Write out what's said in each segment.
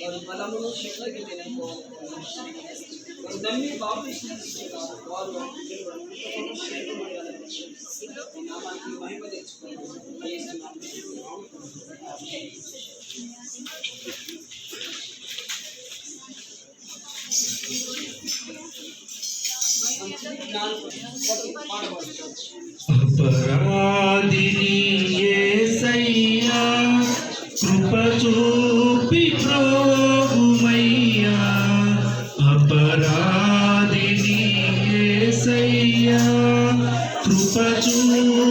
వారు బలమును శక్తికి తినకపోవాలి వారు నమ్మి బాపిస్తున్నారు వారు కృపను శక్తిమని అనుకుంటున్నారు. ఈ నామానికి మహిమ తెచ్చుకోవాలి యేసు నామములో. నాలుగు పాడవచ్చు అపరాధిని కృప చూపి ప్రోగుమయ్యా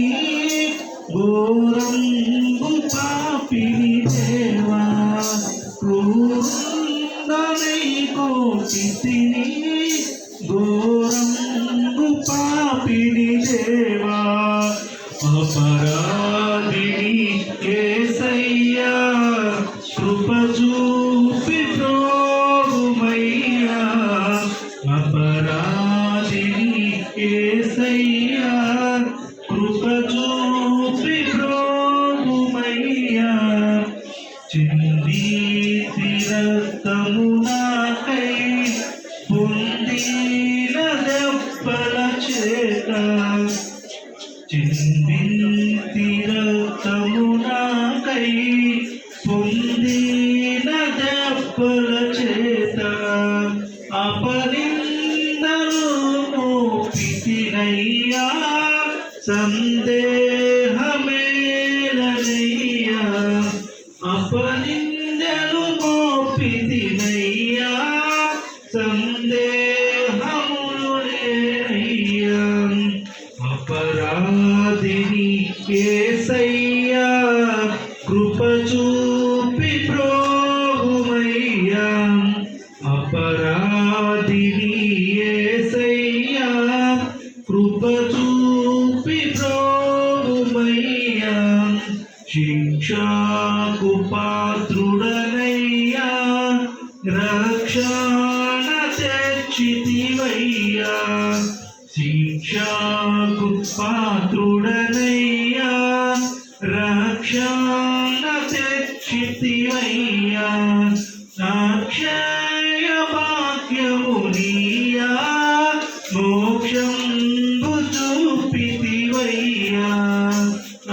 ఘోరంబు పాపిని దేవా క్రూరంగనై కోటి తిని ఘోరంబు పాపిని దేవా అపరా తిరతము నాకై పొందిన దెబ్బల చేత చిందిరతము పొందిన దెబ్బల చేత అపనిందను మోపితినయ్యా సందేహమేలనయ్యా. అపరాధిని కేసయ్యా కృప చూపి ప్రోగుమయ్యా అపరాధిని ఏసయ్యా కృప చూపి ప్రోగుమయ్యా శిక్షాకు పాత్రుడనయ్యా రక్షణ తెచ్చితివయ్యా. శిక్షాకు పాత్రుడనయ్యా. అక్షయ భాగ్యమునియా మోక్షం చూపితివయ్యా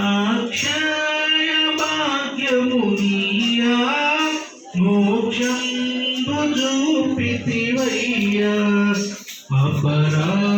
అక్షయ భాగ్యమునియా మోక్షం చూపితివయ్యా అపరా